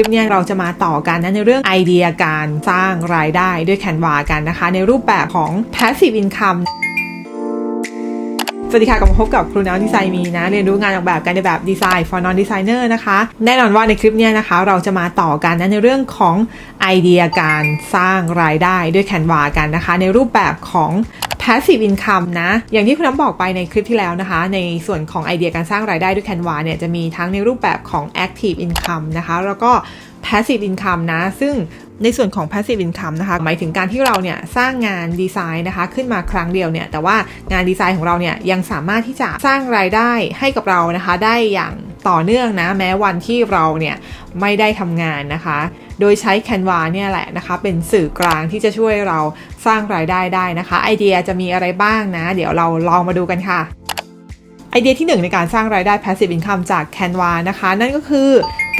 ลิปเนี้ยเราจะมาต่อกันนะในเรื่องไอเดียการสร้างรายได้ด้วย Canva กันนะคะ ในรูปแบบของ passive income สวัสดีค่ะกลับมาพบกับครูน้ำดีไซน์มีนะ เรียนรู้งานออกแบบกันในแบบดีไซน์ for non designer นะคะ แน่นอนว่าในคลิปนี้นะคะ เราจะมาต่อกันนะในเรื่องของไอเดียการสร้างรายได้ด้วย Canva กันนะคะ ในรูปแบบของ passive income นะ อย่างที่คุณน้ำบอกไปในคลิปที่แล้วนะคะ ในส่วนของไอเดียการสร้างรายได้ด้วย Canva เนี่ยจะมีทั้งในรูปแบบของ active income นะคะ แล้วก็ passive income นะ ซึ่งในส่วนของ passive income นะคะ หมายถึงการที่เราเนี่ยสร้างงานดีไซน์นะคะ ขึ้นมาครั้งเดียวเนี่ย แต่ว่างานดีไซน์ของเราเนี่ยยังสามารถที่จะสร้างรายได้ให้กับเรานะคะ ได้อย่างต่อเนื่องนะ แม้วันที่เราเนี่ยไม่ได้ทำงานนะคะ โดยใช้ Canva เนี่ยแหละนะคะ เป็นสื่อกลางที่จะช่วยเรา สร้างรายได้ได้นะคะ ไอเดียจะมีอะไรบ้างนะ เดี๋ยวเราลองมาดูกันค่ะ ไอเดียที่ 1 ในการสร้างรายได้ passive income จาก Canva นะคะ นั่นก็คือ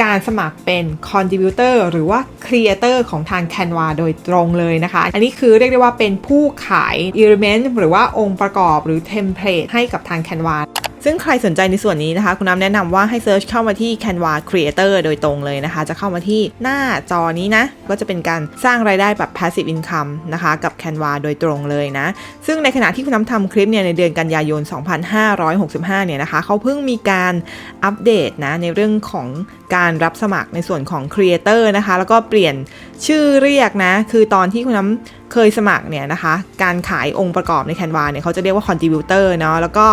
การสมัครเป็น contributor หรือว่า creator ของทาง Canva โดยตรงเลยนะคะ อันนี้คือเรียกได้ว่าเป็นผู้ขาย element หรือว่าองค์ประกอบหรือ template ให้กับทาง Canva ซึ่งใครสนใจในส่วนนี้นะคะ คุณน้ำแนะนำว่าให้เซิร์ชเข้ามาที่ Canva Creator โดยตรงเลยนะคะ จะเข้ามาที่หน้าจอนี้นะ ก็จะเป็นการสร้างรายได้แบบ passive income นะคะกับ Canva โดยตรงเลยนะ ซึ่งในขณะที่คุณน้ำทำคลิปเนี่ยในเดือนกันยายน 2565 เนี่ยนะคะเขาเพิ่งมีการอัปเดตนะในเรื่องของ การรับสมัครในส่วนของ Creator นะคะ แล้วก็เปลี่ยนชื่อเรียกนะ คือตอนที่คุณน้ำเคยสมัครเนี่ยนะคะ การขายองค์ประกอบใน Canva เนี่ยเขาจะเรียกว่า contributor เนาะ แล้วก็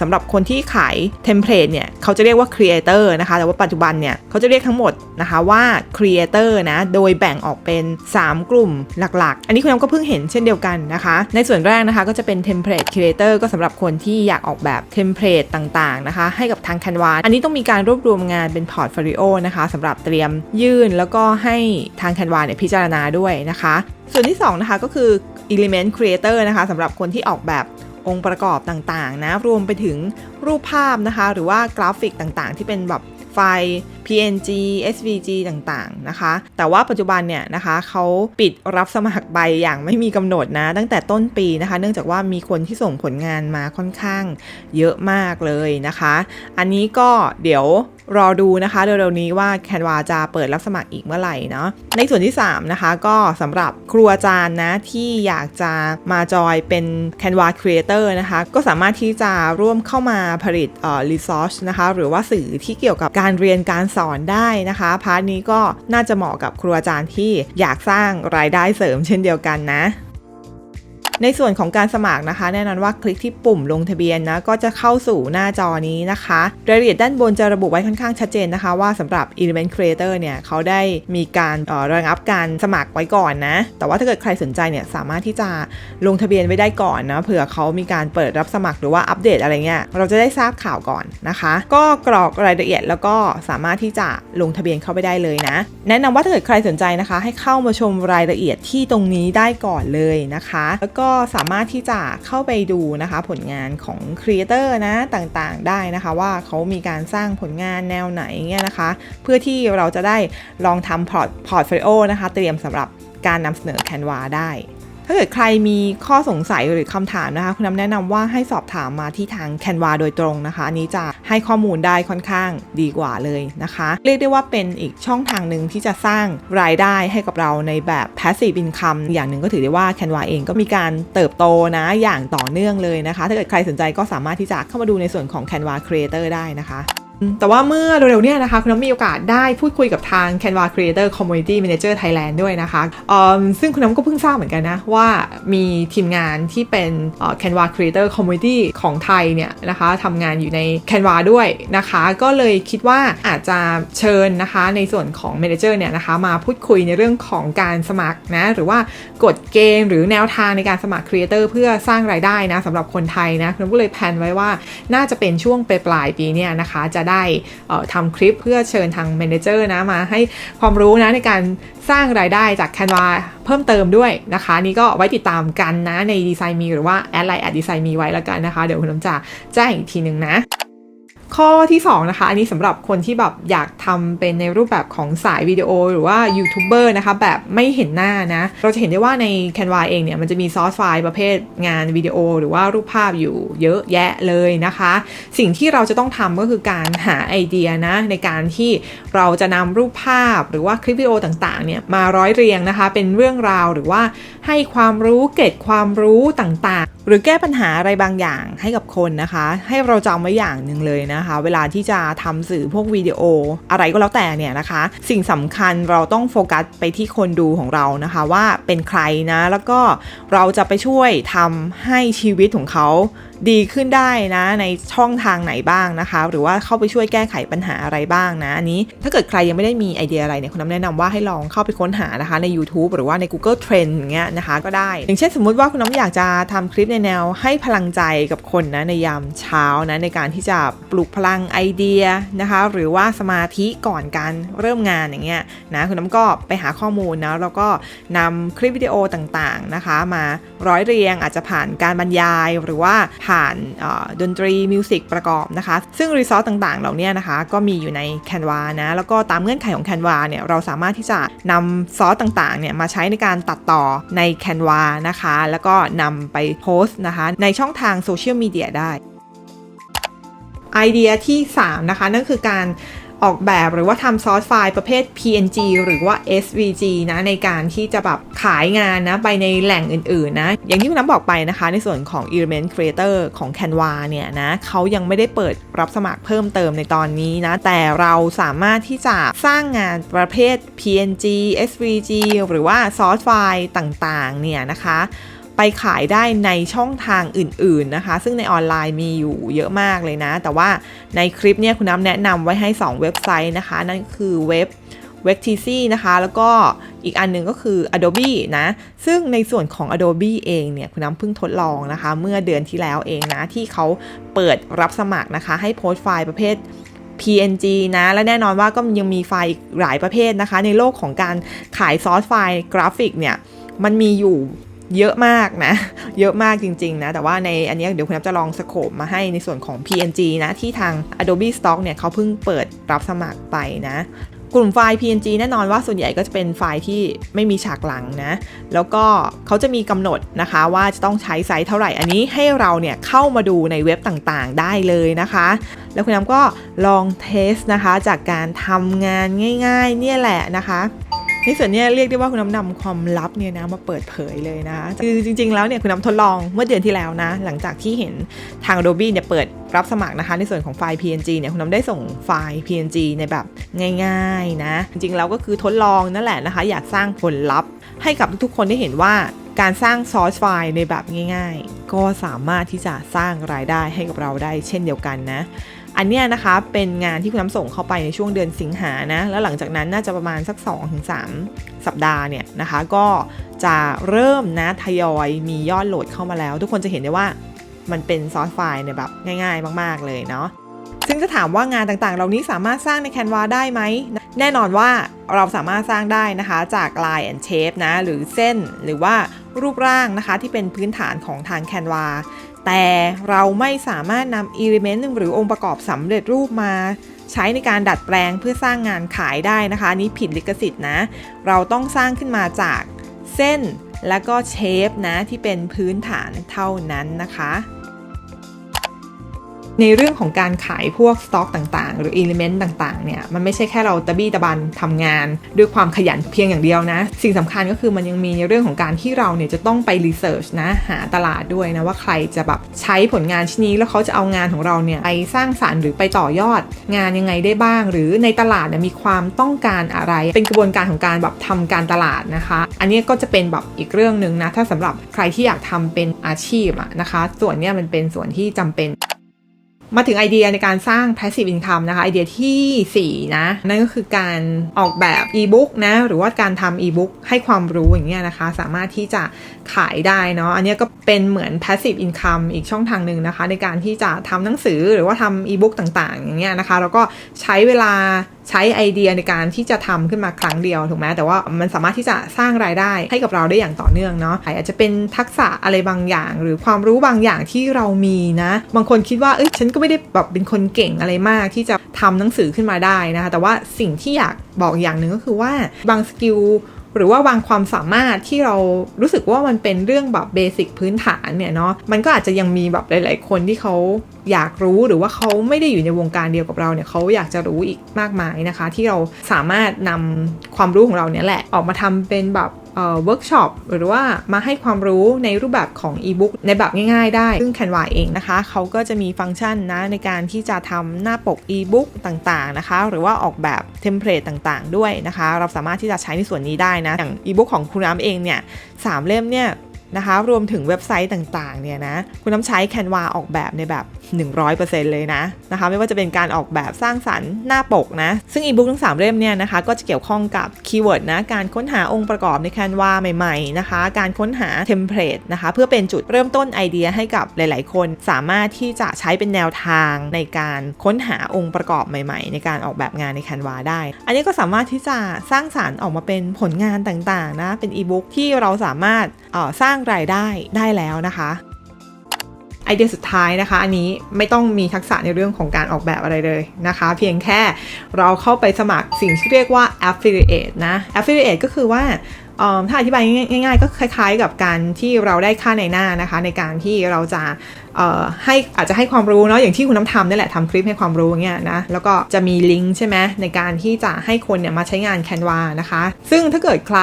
สำหรับคนที่ขายเทมเพลตเนี่ยเขาจะเรียกว่า creator นะคะ แต่ว่าปัจจุบันเนี่ยเขาจะเรียกทั้งหมดนะคะว่า creator นะ โดยแบ่งออกเป็น 3 กลุ่มหลักๆ อันนี้คุณน้ำก็เพิ่งเห็นเช่นเดียวกันนะคะ ในส่วนแรกนะคะก็จะเป็น template creator ก็สำหรับคนที่อยากออกแบบเทมเพลตต่างๆนะคะให้กับทาง Canva อันนี้ต้องมีการรวบรวมงานเป็นพอร์ต portfolio นะคะสำหรับเตรียมยื่นแล้วก็ให้ทาง Canva เนี่ยพิจารณาด้วยนะคะ ส่วนที่2นะคะก็คือ Element Creator นะคะสำหรับคนที่ออกแบบองค์ประกอบต่างๆนะรวมไปถึงรูปภาพนะคะ หรือว่ากราฟิกต่างๆ ที่เป็นแบบไฟล์ PNG SVG ต่างๆนะคะ แต่ว่าปัจจุบันเนี่ยนะคะเขาปิดรับสมัครใบอย่างไม่มีกำหนดนะ ตั้งแต่ต้นปีนะคะ เนื่องจากว่ามีคนที่ส่งผลงานมาค่อนข้างเยอะมากเลยนะคะ อันนี้ก็เดี๋ยว รอดูนะคะเร็วๆนี้ว่า Canva จะเปิดรับสมัครอีกเมื่อไหร่เนาะในส่วนที่ 3 นะคะ ก็สำหรับครูอาจารย์นะที่อยากจะมาจอยเป็น Canva Creator นะคะ ก็สามารถที่จะร่วมเข้ามาผลิตเอ่อ resource นะคะ หรือว่าสื่อที่เกี่ยวกับการเรียนการสอนได้นะคะพาร์ทนี้ก็น่าจะเหมาะกับครูอาจารย์ที่อยากสร้างรายได้เสริมเช่นเดียวกันนะ ในส่วนของการสมัครนะคะ แน่นอนว่าคลิกที่ปุ่มลงทะเบียนนะก็จะเข้าสู่หน้าจอนี้นะคะ รายละเอียดด้านบนจะระบุไว้ค่อนข้างชัดเจนนะคะ ว่าสำหรับ Element Creator เนี่ยเขาได้มีการระงับการสมัครไว้ก่อนนะ แต่ว่าถ้าเกิดใครสนใจเนี่ยสามารถที่จะลงทะเบียนไว้ได้ก่อนนะเผื่อเขามีการเปิดรับสมัครหรือว่าอัปเดตอะไรเงี้ยเราจะได้ทราบข่าวก่อนนะคะ ก็กรอกรายละเอียดแล้วก็สามารถที่จะลงทะเบียนเข้าไปได้เลยนะ แนะนำว่าถ้าเกิดใครสนใจนะคะ ให้เข้ามาชมรายละเอียดที่ตรงนี้ได้ก่อนเลยนะคะ แล้วก็็สามารถที่จะเข้าไปดูนะคะผลงานของครีเอเตอร์นะต่างๆได้นะคะว่าเขามีการสร้างผลงานแนวไหนเงี้ยนะคะ เพื่อที่เราจะได้ลองทำพอร์ตพอร์ตโฟลิโอนะคะ เตรียมสำหรับการนำเสนอแคนวาได้ ถ้าเกิดใครมีข้อสงสัยหรือคำถามนะคะ คุณน้ำแนะนำว่าให้สอบถามมาที่ทาง Canva โดยตรงนะคะ อันนี้จะให้ข้อมูลได้ค่อนข้างดีกว่าเลยนะคะ เรียกได้ว่าเป็นอีกช่องทางหนึ่งที่จะสร้างรายได้ให้กับเราในแบบ passive income อย่างหนึ่งก็ถือได้ว่า Canva เองก็มีการเติบโตนะอย่างต่อเนื่องเลยนะคะ ถ้าเกิดใครสนใจก็สามารถที่จะเข้ามาดูในส่วนของ Canva Creator ได้นะคะ แต่ว่าเมื่อเร็วๆเนี่ยนะคะคุณน้ำมีโอกาสได้พูดคุยกับทาง Canva Creator Community Manager Thailand ด้วยนะคะซึ่งคุณน้ำก็เพิ่งทราบเหมือนกันนะว่ามีทีมงานที่เป็น Canva Creator Community ของไทยเนี่ยนะคะทำงานอยู่ใน Canva ด้วยนะคะ ก็เลยคิดว่าอาจจะเชิญนะคะในส่วนของ Manager เนี่ยนะคะมาพูดคุยในเรื่องของการสมัครนะหรือว่ากฎเกณฑ์หรือแนวทางในการสมัคร Creator เพื่อสร้างรายได้นะสำหรับคนไทยนะคุณน้ำก็เลยแพลนไว้ว่าน่าจะเป็นช่วงปลายปีเนี่ยนะคะจะได้ทำคลิปเพื่อเชิญทางเมนเจอร์นะมาให้ความรู้นะในการสร้างรายได้จาก Canva เพิ่มเติมด้วยนะคะ นี่ก็ไว้ติดตามกันนะในดีไซน์มีหรือว่าแอดไลน์แอดดีไซน์มีไว้แล้วกันนะคะ เดี๋ยวคุณน้ำจะแจ้งอีกทีหนึ่งนะ ข้อที่2นะคะ อันนี้สำหรับคนที่แบบอยากทำเป็นในรูปแบบของสายวิดีโอหรือว่ายูทูบเบอร์นะคะ แบบไม่เห็นหน้านะ เราจะเห็นได้ว่าใน Canva เองเนี่ย มันจะมีซอสไฟล์ประเภทงานวิดีโอ หรือว่ารูปภาพอยู่เยอะแยะเลยนะคะ สิ่งที่เราจะต้องทำก็คือการหาไอเดียนะ ในการที่เราจะนำรูปภาพหรือว่าคลิปวิดีโอต่างๆเนี่ยมาร้อยเรียงนะคะ เป็นเรื่องราวหรือว่าให้ความรู้เกร็ดความรู้ต่างๆ หรือแก้ปัญหาอะไรบางอย่างให้กับคนนะคะ ให้เราจำไว้อย่างหนึ่งเลยนะคะ เวลาที่จะทำสื่อพวกวิดีโอ อะไรก็แล้วแต่เนี่ยนะคะ สิ่งสำคัญเราต้องโฟกัสไปที่คนดูของเรานะคะ ว่าเป็นใครนะแล้วก็เราจะไปช่วยทำให้ชีวิตของเขาดีขึ้นได้นะในช่องทางไหนบ้างนะคะ หรือว่าเข้าไปช่วยแก้ไขปัญหาอะไรบ้างนะอันนี้ ถ้าเกิดใครยังไม่ได้มีไอเดียอะไรเนี่ยคุณน้ำแนะนำว่าให้ลองเข้าไปค้นหานะคะใน YouTube หรือว่าใน Google Trend อย่างเงี้ยนะคะก็ได้ อย่างเช่นสมมุติว่าคุณน้ำอยากจะทำคลิปในแนวให้พลังใจกับคนนะในยามเช้านะในการที่จะปลุกพลังไอเดียนะคะหรือว่าสมาธิก่อนการเริ่มงานอย่างเงี้ยนะคุณน้ำก็ไปหาข้อมูลนะแล้วก็นำคลิปวิดีโอต่างๆนะคะ มาร้อยเรียงอาจจะผ่านการบรรยายหรือว่าผ่านดนตรีมิวสิกประกอบนะคะ ซึ่งรีซอสต่างๆ เหล่านี้นะคะ ก็มีอยู่ใน Canva นะ แล้วก็ตามเงื่อนไขของ Canva เนี่ย เราสามารถที่จะนำซอสต่างๆ เนี่ย มาใช้ในการตัดต่อใน Canva นะคะ แล้วก็นำไปโพสต์นะคะ ในช่องทางโซเชียลมีเดียได้ ไอเดียที่ 3 นะคะ นั่นคือการ ออกแบบหรือว่าทำซอสไฟล์ประเภท PNG หรือว่า SVG นะในการที่จะแบบขายงานนะไปในแหล่งอื่นๆนะ อย่างที่คุณน้ำบอกไปนะคะในส่วนของ Element Creator ของ Canva เนี่ยนะเขายังไม่ได้เปิดรับสมัครเพิ่มเติมในตอนนี้นะ แต่เราสามารถที่จะสร้างงานประเภท PNG SVG หรือว่าซอสไฟล์ต่างๆเนี่ยนะคะ ไปขายได้ในช่องทางอื่นๆนะคะ ซึ่งในออนไลน์มีอยู่เยอะมากเลยนะ แต่ว่าในคลิปเนี่ยคุณน้ำแนะนำไว้ให้ 2 เว็บไซต์นะคะ นั่นคือเว็บ w e b t c นะคะ แล้วก็อีกอันนึงก็คือ Adobe นะ ซึ่งในส่วนของ Adobe เองเนี่ย คุณน้ำเพิ่งทดลองนะคะ เมื่อเดือนที่แล้วเองนะ ที่เขาเปิดรับสมัครนะคะ ให้โพสต์ไฟล์ประเภท PNG นะ และแน่นอนว่าก็ยังมีไฟล์หลายประเภทนะคะ ในโลกของการขายซอสไฟล์กราฟิกเนี่ย มันมีอยู่ เยอะมากนะ เยอะมากจริง ๆ นะ แต่ว่าในอันนี้เดี๋ยวคุณนับจะลองสโคปมาให้ในส่วนของ PNG นะ ที่ทาง Adobe Stock เนี่ยเขาเพิ่งเปิดรับสมัครไปนะ กลุ่มไฟล์ PNG แน่นอนว่าส่วนใหญ่ก็จะเป็นไฟล์ที่ไม่มีฉากหลังนะ แล้วก็เขาจะมีกำหนดนะคะว่าจะต้องใช้ไซส์เท่าไหร่ อันนี้ให้เราเนี่ยเข้ามาดูในเว็บต่างๆ ได้เลยนะคะ แล้วคุณน้ำก็ลองเทสนะคะจากการทำงานง่าย ๆ เนี่ยแหละนะคะ ในส่วนนี้เรียกได้ว่าคุณน้ำนำความลับเนี่ยนะมาเปิดเผยเลยนะคือจริง ๆ แล้วเนี่ยคุณน้ำทดลองเมื่อเดือนที่แล้วนะ หลังจากที่เห็นทาง Adobe เนี่ยเปิดรับสมัครนะคะ ในส่วนของไฟล์ PNG เนี่ยคุณน้ำได้ส่งไฟล์ PNG ในแบบง่าย ๆ นะ จริงๆแล้วก็คือทดลองนั่นแหละนะคะ อยากสร้างผลลัพธ์ ให้กับทุกๆคนได้เห็นว่าการสร้างซอสไฟล์ในแบบง่าย ๆ ก็สามารถที่จะสร้างรายได้ให้กับเราได้เช่นเดียวกันนะ อันนี้นะคะเป็นงานที่คุณน้ำส่งเข้าไปในช่วงเดือนสิงหานะ แล้วหลังจากนั้นน่าจะประมาณสัก 2-3 สัปดาห์เนี่ยนะคะ ก็จะเริ่มนะทยอยมียอดโหลดเข้ามาแล้ว ทุกคนจะเห็นได้ว่ามันเป็นซอสไฟล์ในแบบง่ายๆ มากๆเลยเนาะซึ่งจะถามว่างานต่างๆ เหล่านี้สามารถสร้างใน Canva ได้ไหม แน่นอนว่าเราสามารถสร้างได้นะคะจาก Line and Shape นะ หรือเส้นหรือว่ารูปร่างนะคะที่เป็นพื้นฐานของทาง Canva แต่เราไม่สามารถนำอิเลเมนต์หรือองค์ประกอบสำเร็จรูปมา ใช้ในการดัดแปลงเพื่อสร้างงานขายได้นะคะนี้ผิดลิขสิทธิ์นะ เราต้องสร้างขึ้นมาจากเส้นและก็เชฟนะที่เป็นพื้นฐานเท่านั้นนะคะ ในเรื่องของการขายพวกสต็อกต่างๆ หรืออิเลเมนต์ต่างๆเนี่ยมันไม่ใช่แค่เราตะบี้ตะบันทำงาน ด้วยความขยันเพียงอย่างเดียวนะ สิ่งสำคัญก็คือมันยังมีในเรื่องของการที่เราเนี่ยจะต้องไปรีเสิร์ชนะหาตลาดด้วยนะว่าใครจะแบบใช้ผลงานชิ้นนี้แล้วเขาจะเอางานของเราเนี่ยไปสร้างสารรค์หรือไปต่อยอดงานยังไงได้บ้าง หรือในตลาดเนี่ยมีความต้องการอะไร เป็นกระบวนการของการแบบทำการตลาดนะคะ อันนี้ก็จะเป็นแบบอีกเรื่องหนึ่งนะถ้าสำหรับใครที่อยากทำเป็นอาชีพอะนะคะ ส่วนนี้มันเป็นส่วนที่จำเป็น มาถึงไอเดียในการสร้าง passive income นะคะ ไอเดียที่ 4 นะ นั่นก็คือการออกแบบ e-book นะ หรือว่าการทำ e-book ให้ความรู้อย่างเงี้ยนะคะ สามารถที่จะขายได้เนาะ อันนี้ก็เป็นเหมือน passive income อีกช่องทางหนึ่งนะคะ ในการที่จะทำหนังสือหรือว่าทำ e-book ต่างๆ อย่างเงี้ยนะคะ แล้วก็ใช้เวลา ใช้ไอเดียในการที่จะทำขึ้นมาครั้งเดียวถูกไหมแต่ว่ามันสามารถที่จะสร้างรายได้ให้กับเราได้อย่างต่อเนื่องเนาะอาจจะเป็นทักษะอะไรบางอย่าง หรือความรู้บางอย่างที่เรามีนะ บางคนคิดว่าเอ้ยฉันก็ไม่ได้แบบเป็นคนเก่งอะไรมากที่จะทำหนังสือขึ้นมาได้นะคะแต่ว่าสิ่งที่อยากบอกอย่างหนึ่งก็คือว่าบางสกิล หรือว่าวางความสามารถที่เรารู้สึกว่ามันเป็นเรื่องแบบเบสิกพื้นฐานเนี่ยเนาะมันก็อาจจะยังมีแบบหลาย ๆ คนที่เขาอยากรู้หรือว่าเขาไม่ได้อยู่ในวงการเดียวกับเราเนี่ยเขาอยากจะรู้อีกมากมายนะคะ ที่เราสามารถนำความรู้ของเราเนี่ยแหละออกมาทำเป็นแบบ เวิร์กช็อปหรือว่ามาให้ความรู้ในรูปแบบของอีบุ๊กในแบบง่ายๆ ได้ ซึ่ง Canva เองนะคะ เขาก็จะมีฟังก์ชันนะในการที่จะทำหน้าปกอีบุ๊กต่างๆนะคะ หรือว่าออกแบบเทมเพลตต่างๆ ด้วยนะคะ เราสามารถที่จะใช้ในส่วนนี้ได้นะ อย่างอีบุ๊กของคุณน้ำเองเนี่ยสามเล่มเนี่ยนะคะ รวมถึงเว็บไซต์ต่างๆเนี่ยนะ คุณน้ำใช้ Canva ออกแบบในแบบ100%เลยนะนะคะไม่ว่าจะเป็นการออกแบบสร้างสรรค์หน้าปกนะ ซึ่งอีบุ๊กทั้ง 3 เล่มเนี่ยนะคะก็จะเกี่ยวข้องกับคีย์เวิร์ดนะการค้นหาองค์ประกอบใน Canva ใหม่ๆนะคะการค้นหาเทมเพลตนะคะเพื่อเป็นจุดเริ่มต้นไอเดียให้กับหลาย ๆ คน สามารถที่จะใช้เป็นแนวทางในการค้นหาองค์ประกอบใหม่ ๆ ในการออกแบบงานใน Canva ได้ อันนี้ก็สามารถที่จะสร้างสารรค์ออกมาเป็นผลงานต่างๆนะเป็นอีบุ๊กที่เราสามารถออสร้างรายได้ได้แล้วนะคะ ไอเดียสุดท้ายนะคะ อันนี้ไม่ต้องมีทักษะในเรื่องของการออกแบบอะไรเลยนะคะ เพียงแค่เราเข้าไปสมัครสิ่งที่เรียกว่า affiliate นะ affiliate ก็คือว่า ถ้าอธิบายง่ายๆ ก็คล้ายๆ กับการที่เราได้ค่าในหน้านะคะ ในการที่เราจะให้อาจจะให้ความรู้เนาะอย่างที่คุณน้ำทำนี่แหละทำคลิปให้ความรู้เงี้ยนะแล้วก็จะมีลิงก์ใช่ไหมในการที่จะให้คนเนี่ยมาใช้งาน Canva นะคะ ซึ่งถ้าเกิดใคร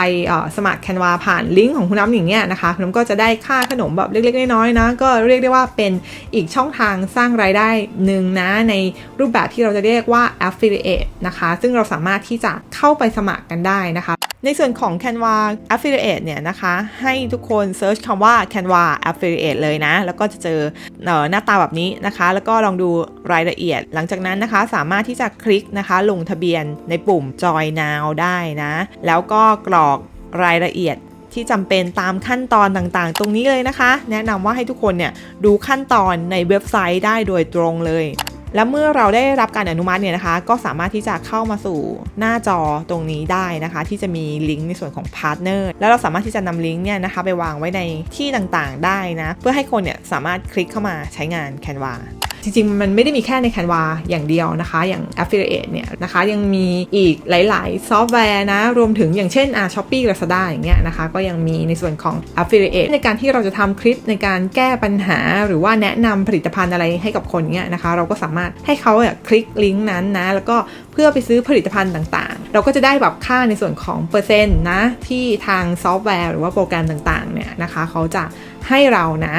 สมัคร Canva ผ่านลิงก์ของคุณน้ำอย่างเงี้ยนะคะคุณน้ำก็จะได้ค่าขนมแบบเล็กๆน้อยๆนะก็เรียกได้ว่าเป็นอีกช่องทางสร้างรายได้หนึ่งนะในรูปแบบที่เราจะเรียกว่า affiliate นะคะ ซึ่งเราสามารถที่จะเข้าไปสมัครกันได้นะคะ ในส่วนของ Canva Affiliate เนี่ยนะคะ ให้ทุกคนเซิร์ชคำว่า Canva Affiliate เลยนะ แล้วก็จะเจอเอ่อหน้าตาแบบนี้นะคะ แล้วก็ลองดูรายละเอียด หลังจากนั้นนะคะ สามารถที่จะคลิกนะคะ ลงทะเบียนในปุ่ม Join Now ได้นะ แล้วก็กรอกรายละเอียดที่จำเป็นตามขั้นตอนต่างๆ ตรงนี้เลยนะคะ แนะนำว่าให้ทุกคนเนี่ยดูขั้นตอนในเว็บไซต์ได้โดยตรงเลย และเมื่อเราได้รับการอนุมัติเนี่ยนะคะ ก็สามารถที่จะเข้ามาสู่หน้าจอตรงนี้ได้นะคะ ที่จะมีลิงก์ในส่วนของพาร์ทเนอร์แล้วเราสามารถที่จะนำลิงก์เนี่ยนะคะไปวางไว้ในที่ต่างๆ ได้นะ เพื่อให้คนเนี่ยสามารถคลิกเข้ามาใช้งาน Canva จริงๆ มันไม่ได้มีแค่ใน Canva อย่างเดียวนะคะ อย่าง Affiliate เนี่ยนะคะ ยังมีอีกหลาย ๆ ซอฟต์แวร์นะ รวมถึงอย่างเช่นอ่า Shopee Lazada อย่างเงี้ยนะคะ ก็ยังมีในส่วนของ Affiliate ในการที่เราจะทำคลิปในการแก้ปัญหา หรือว่าแนะนำผลิตภัณฑ์อะไรให้กับคนเงี้ยนะคะ เราก็สามารถให้เขาคลิกลิงก์นั้นนะ แล้วก็เพื่อไปซื้อผลิตภัณฑ์ต่างๆ เราก็จะได้แบบค่าในส่วนของเปอร์เซ็นต์นะที่ทางซอฟต์แวร์ หรือว่าโปรแกรมต่างๆเนี่ยนะคะเขาจะให้เรานะ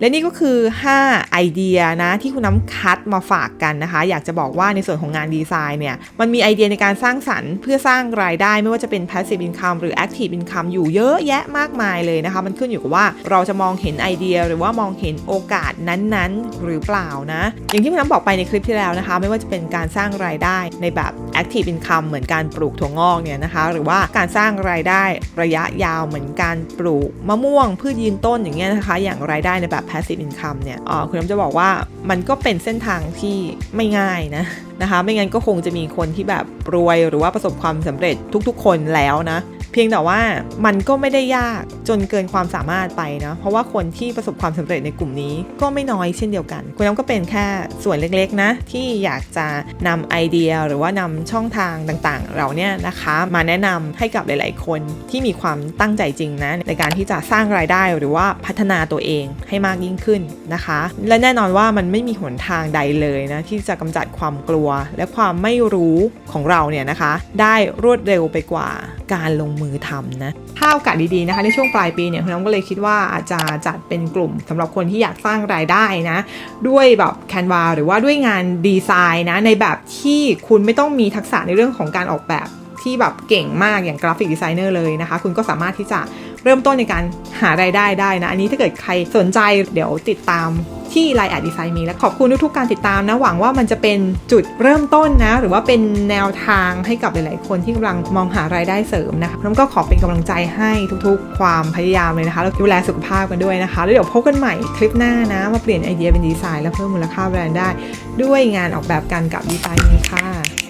และนี่ก็คือ 5 ไอเดียนะที่คุณน้ำคัดมาฝากกันนะคะ อยากจะบอกว่าในส่วนของงานดีไซน์เนี่ย มันมีไอเดียในการสร้างสรรค์เพื่อสร้างรายได้ไม่ว่าจะเป็น passive income หรือ active income อยู่เยอะแยะมากมายเลยนะคะ มันขึ้นอยู่กับว่าเราจะมองเห็นไอเดียหรือว่ามองเห็นโอกาสนั้นๆ หรือเปล่านะ อย่างที่คุณน้ำบอกไปในคลิปที่แล้วนะคะ ไม่ว่าจะเป็นการสร้างรายได้ในแบบ active income เหมือนการปลูกถั่วงอกเนี่ยนะคะ หรือว่าการสร้างรายได้ระยะยาวเหมือนการปลูกมะม่วงพืชยืนต้นอย่างเงี้ยนะคะ อย่างรายได้ในแบบ passive income เนี่ยอ่อคุณน้ำจะบอกว่ามันก็เป็นเส้นทางที่ไม่ง่ายนะนะคะ ไม่งั้นก็คงจะมีคนที่แบบรวยหรือว่าประสบความสำเร็จทุกๆ คนแล้วนะ เพียงแต่ว่ามันก็ไม่ได้ยากจนเกินความสามารถไปนะเพราะว่าคนที่ประสบความสำเร็จในกลุ่มนี้ก็ไม่น้อยเช่นเดียวกัน คุณน้ำก็เป็นแค่ส่วนเล็กๆนะ ที่อยากจะนำไอเดียหรือว่านำช่องทางต่างๆ เราเนี่ยนะคะ มาแนะนำให้กับหลาย ๆ คนที่มีความตั้งใจจริงนะในการที่จะสร้างรายได้หรือว่าพัฒนาตัวเองให้มากยิ่งขึ้นนะคะ และแน่นอนว่ามันไม่มีหนทางใดเลยนะที่จะกำจัดความกลัวและความไม่รู้ของเราเนี่ยนะคะ ได้รวดเร็วไปกว่าการลงมือทำนะถ้าโอกาสดีๆนะคะในช่วงปลายปีเนี่ยคุณน้องก็เลยคิดว่าอาจจะจัดเป็นกลุ่มสำหรับคนที่อยากสร้างรายได้นะ ด้วยแบบแคนวาหรือว่าด้วยงานดีไซน์นะในแบบที่คุณไม่ต้องมีทักษะในเรื่องของการออกแบบ ที่แบบเก่งมากอย่างกราฟิกดีไซเนอร์เลยนะคะ คุณก็สามารถที่จะเริ่มต้นในการหารายได้ได้นะ อันนี้ถ้าเกิดใครสนใจเดี๋ยวติดตามที่ไลน์แอดดีไซน์มีและขอบคุณทุกๆการติดตามนะ หวังว่ามันจะเป็นจุดเริ่มต้นนะ หรือว่าเป็นแนวทางให้กับหลายๆ คนที่กำลังมองหารายได้เสริมนะคะน้องก็ขอเป็นกำลังใจให้ทุกๆ ความพยายามเลยนะคะแล้วดูแลสุขภาพกันด้วยนะคะ แล้วเดี๋ยวพบกันใหม่คลิปหน้านะ มาเปลี่ยนไอเดียเป็นดีไซน์และเพิ่มมูลค่าแบรนด์ได้ ด้วยงานออกแบบกันกับดีไซน์นี้ค่ะ